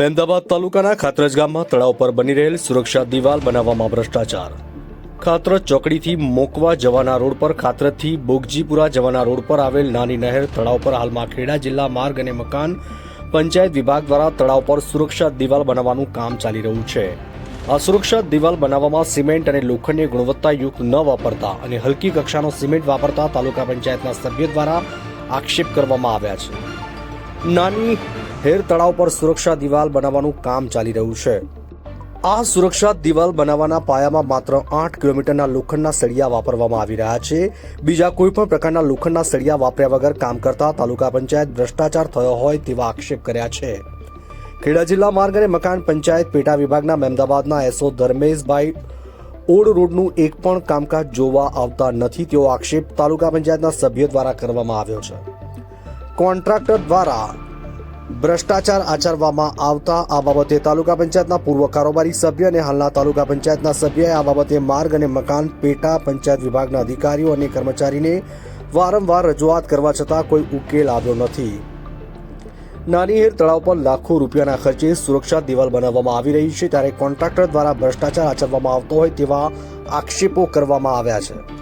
મહેમદાબાદ તાલુકાના ખાતરજ ગામમાં તળાવ પર બની રહેલ સુરક્ષા દિવાલ બનાવવામાં ભ્રષ્ટાચાર. ખાતરજ ચોકડીથી મોકવા જવાના રોડ પર, ખાતરજથી બોગજીપુરા જવાના રોડ પર આવેલ નાની નહેર તળાવ પર હાલમાં ખેડા જિલ્લા માર્ગ અને મકાન પંચાયત વિભાગ દ્વારા તળાવ પર સુરક્ષા દિવાલ બનાવવાનું કામ ચાલી રહ્યું છે. આ સુરક્ષા દિવાલ બનાવવામાં સિમેન્ટ અને લોખંડની ગુણવત્તાયુક્ત ન વાપરતા અને હલકી કક્ષાનો સિમેન્ટ વાપરતા તાલુકા પંચાયતના સભ્ય દ્વારા આક્ષેપ કરવામાં આવ્યા છે. નાની હેર તળાવ પર સુરક્ષા દિવાલ બનાવવાનું કામ ચાલી રહ્યું છે. આ સુરક્ષા દિવાલ બનાવવાના પાયામાં માત્ર આઠ કિલોમીટરના લોખંડના સળિયા વાપરવામાં આવી રહ્યા છે. બીજા કોઈ પણ પ્રકારના લોખંડના સળિયા વાપર્યા વગર કામ કરતા તાલુકા પંચાયત ભ્રષ્ટાચાર થયો હોય તેવા આક્ષેપ કર્યા છે. ખેડા જિલ્લા માર્ગ અને મકાન પંચાયત પેટા વિભાગના મહેમદાબાદના એસઓ ધર્મેશભાઈ ઓડ રોડનું એક પણ કામકાજ જોવા આવતા નથી તેવો આક્ષેપ તાલુકા પંચાયતના સભ્ય દ્વારા કરવામાં આવ્યો છે. કોન્ટ્રાક્ટર દ્વારા ભ્રષ્ટાચાર આચરવામાં આવતા આ બાબતે તાલુકા પંચાયતના પૂર્વ કારોબારી સભ્ય અને હાલના તાલુકા પંચાયતના સભ્યએ આ બાબતે માર્ગ અને મકાન, પેટા પંચાયત વિભાગના અધિકારીઓ અને કર્મચારીને વારંવાર રજૂઆત કરવા છતાં કોઈ ઉકેલ આવ્યો નથી. નાની હેર તળાવ પર લાખો રૂપિયાના ખર્ચે સુરક્ષા દિવાલ બનાવવામાં આવી રહી છે ત્યારે કોન્ટ્રાક્ટર દ્વારા ભ્રષ્ટાચાર આચરવામાં આવતો હોય તેવા આક્ષેપો કરવામાં આવ્યા છે.